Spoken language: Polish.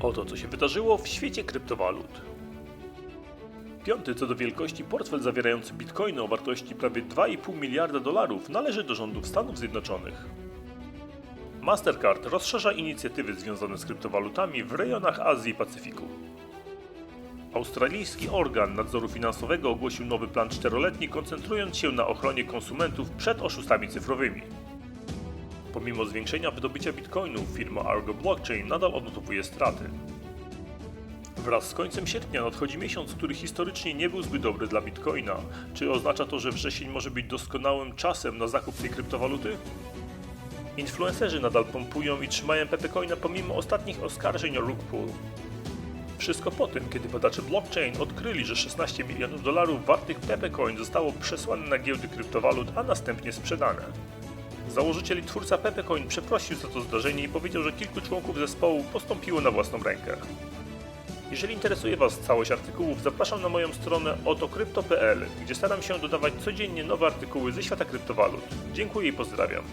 Oto co się wydarzyło w świecie kryptowalut. Piąty co do wielkości portfel zawierający bitcoiny o wartości prawie 2,5 miliarda dolarów należy do rządów Stanów Zjednoczonych. Mastercard rozszerza inicjatywy związane z kryptowalutami w rejonach Azji i Pacyfiku. Australijski organ nadzoru finansowego ogłosił nowy plan czteroletni, koncentrując się na ochronie konsumentów przed oszustami cyfrowymi. Pomimo zwiększenia wydobycia bitcoinów, firma Argo Blockchain nadal odnotowuje straty. Wraz z końcem sierpnia nadchodzi miesiąc, który historycznie nie był zbyt dobry dla bitcoina. Czy oznacza to, że wrzesień może być doskonałym czasem na zakup tej kryptowaluty? Influencerzy nadal pompują i trzymają Pepecoina pomimo ostatnich oskarżeń o rug pull. Wszystko po tym, kiedy badacze blockchain odkryli, że 16 milionów dolarów wartych Pepecoin zostało przesłane na giełdy kryptowalut, a następnie sprzedane. Założyciel i twórca Pepecoin przeprosił za to zdarzenie i powiedział, że kilku członków zespołu postąpiło na własną rękę. Jeżeli interesuje Was całość artykułów, zapraszam na moją stronę otokrypto.pl, gdzie staram się dodawać codziennie nowe artykuły ze świata kryptowalut. Dziękuję i pozdrawiam.